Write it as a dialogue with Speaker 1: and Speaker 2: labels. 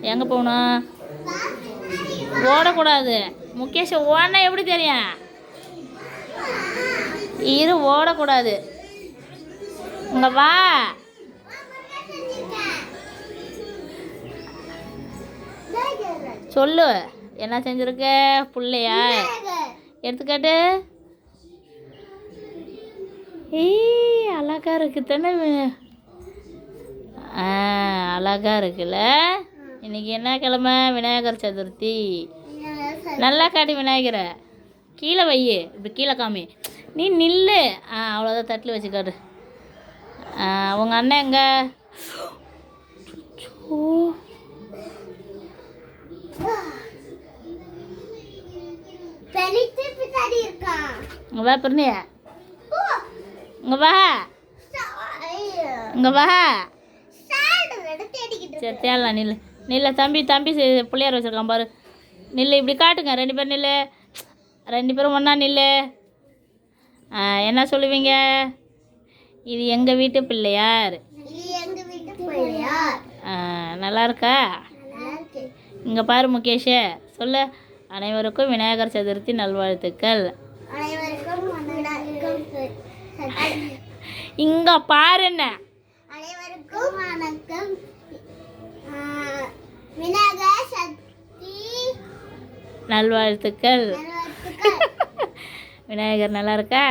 Speaker 1: எங்கே போகணும்? ஓடக்கூடாது. முகேஷ் ஓடனா எப்படி தெரியும்? இரு ஓடக்கூடாது. இங்க வா. சொல்லு. என்ன செஞ்சிருக்க பிள்ளையா? எடுத்துக்காட்டு. ஏய் அழகா இருக்கு தானே ஆ அழகா இருக்குல்ல? இன்னைக்கு என்ன கிழமை? விநாயகர் சதுர்த்தி. நல்லா காட்டி விநாயகரை. கீழே வை இப்படி கீழே காமி. நீ நில்லு. ஆ அவ்வளோதான் தட்டில் வச்சு காட்டு ஆ, உங்க அண்ணன் எங்க? இங்க வா பிறனிய இங்க வா. இங்க வா. சரி தேடலாம் நில்லு. நில்ல தம்பி தம்பி சி- பிள்ளையார் வச்சிருக்கான் பாரு. நில்லு இப்படி காட்டுங்க. ரெண்டு பேரும் நில்லு. ரெண்டு பேரும் ஒன்றா நில்லு. என்ன சொல்லுவீங்க? இது எங்கள் வீட்டு பிள்ளையார். நல்லா இருக்கா? இங்கே பாரு முகேஷே. சொல்லு. அனைவருக்கும் விநாயகர் சதுர்த்தி நல்வாழ்த்துக்கள். இங்கே பாருண்ண
Speaker 2: அனைவருக்கும் வணக்கம்.
Speaker 1: நல்வாழ்த்துக்கள். விநாயகர் நல்லா இருக்கா